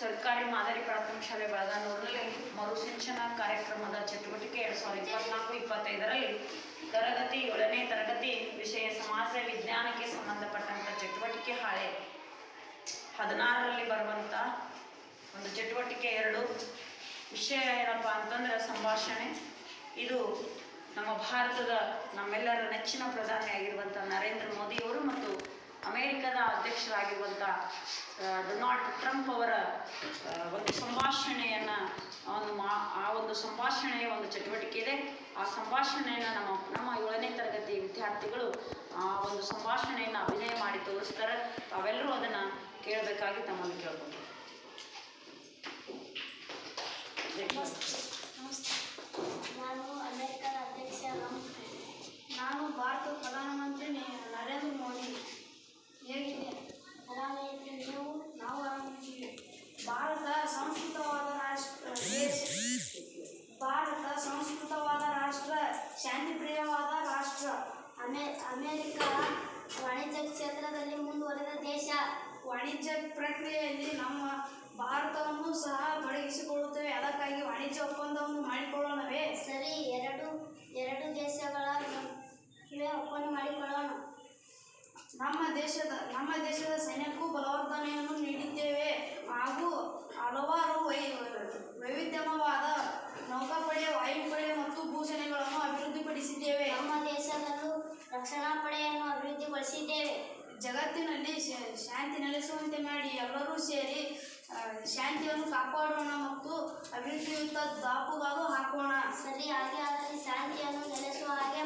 ಸರ್ಕಾರಿ ಮಾದರಿ ಪ್ರಾಥಮಿಕ ಶಾಲೆ ಬೆಳಗಾನೂರಿನಲ್ಲಿ ಮರುಸಿಂಚನ ಕಾರ್ಯಕ್ರಮದ ಚಟುವಟಿಕೆ ಎರಡು ಸಾವಿರದ ಇಪ್ಪತ್ನಾಲ್ಕು, ಇಪ್ಪತ್ತೈದರಲ್ಲಿ ತರಗತಿ ಏಳನೇ ತರಗತಿ ವಿಷಯ ಸಮಾಜ ವಿಜ್ಞಾನಕ್ಕೆ ಸಂಬಂಧಪಟ್ಟಂಥ ಚಟುವಟಿಕೆ ಹಾಳೆ ಹದಿನಾರರಲ್ಲಿ ಬರುವಂಥ ಒಂದು ಚಟುವಟಿಕೆ ಎರಡು. ವಿಷಯ ಏನಪ್ಪ ಅಂತಂದ್ರೆ ಸಂಭಾಷಣೆ. ಇದು ನಮ್ಮ ಭಾರತದ ನಮ್ಮೆಲ್ಲರ ನೆಚ್ಚಿನ ಪ್ರಧಾನಿಯಾಗಿರುವಂಥ ನರೇಂದ್ರ ಮೋದಿಯವರು ಮತ್ತು ಅಮೇರಿಕದ ಅಧ್ಯಕ್ಷರಾಗಿರುವಂಥ ಡೊನಾಲ್ಡ್ ಟ್ರಂಪ್ ಅವರ ಒಂದು ಸಂಭಾಷಣೆಯನ್ನು ಒಂದು ಮಾ, ಆ ಒಂದು ಸಂಭಾಷಣೆಯ ಒಂದು ಚಟುವಟಿಕೆ ಇದೆ. ಆ ಸಂಭಾಷಣೆಯನ್ನು ನಮ್ಮ ನಮ್ಮ ಏಳನೇ ತರಗತಿ ವಿದ್ಯಾರ್ಥಿಗಳು, ಆ ಒಂದು ಸಂಭಾಷಣೆಯನ್ನು ಅಭಿನಯ ಮಾಡಿ ತೋರಿಸ್ತಾರೆ. ತಾವೆಲ್ಲರೂ ಅದನ್ನು ಕೇಳಬೇಕಾಗಿ ತಮ್ಮಲ್ಲಿ ಕೇಳ್ಬೋದು ನಾನು ಅಮೆರಿಕದ ಅಧ್ಯಕ್ಷ ನಾನು ಭಾರತದ ಪ್ರಧಾನಮಂತ್ರಿ ಭಾರತ ಸಂಸ್ಕೃತವಾದ ರಾಷ್ಟ್ರ ದೇಶ ಭಾರತ ಸಂಸ್ಕೃತವಾದ ರಾಷ್ಟ್ರ ಶಾಂತಿಪ್ರಿಯವಾದ ರಾಷ್ಟ್ರ. ಅಮೇ ಅಮೆರಿಕ ವಾಣಿಜ್ಯ ಕ್ಷೇತ್ರದಲ್ಲಿ ಮುಂದುವರೆದ ದೇಶ. ವಾಣಿಜ್ಯ ಪ್ರಕ್ರಿಯೆಯಲ್ಲಿ ನಮ್ಮ ಭಾರತವನ್ನು ಸಹ ತೊಡಗಿಸಿಕೊಳ್ಳುತ್ತೇವೆ ಅದಕ್ಕಾಗಿ ವಾಣಿಜ್ಯ ಒಪ್ಪಂದವನ್ನು ಮಾಡಿಕೊಳ್ಳೋಣವೇ? ಸರಿ ಎರಡು ಎರಡು ದೇಶಗಳ ಒಪ್ಪಂದ ಮಾಡಿಕೊಳ್ಳೋಣ. ನಮ್ಮ ದೇಶದ ನಮ್ಮ ದೇಶದ ಸೈನ್ಯಕ್ಕೂ ಬಲವರ್ಧನೆಯನ್ನು ನೀಡಿದ್ದೇವೆ. ಹಾಗೂ ಜಗತ್ತಿನಲ್ಲಿ ಶಾಂತಿ ನೆಲೆಸುವಂತೆ ಮಾಡಿ ಎಲ್ಲರೂ ಸೇರಿ ಶಾಂತಿಯನ್ನು ಕಾಪಾಡೋಣ ಮತ್ತು ಅಭಿವೃದ್ಧಿಯುತ ದಾಪುಗಾಲು ಹಾಕೋಣ. ಸರಿಯಾಗಿ ಆದರೆ ಶಾಂತಿಯನ್ನು ನೆಲೆಸುವ ಹಾಗೆ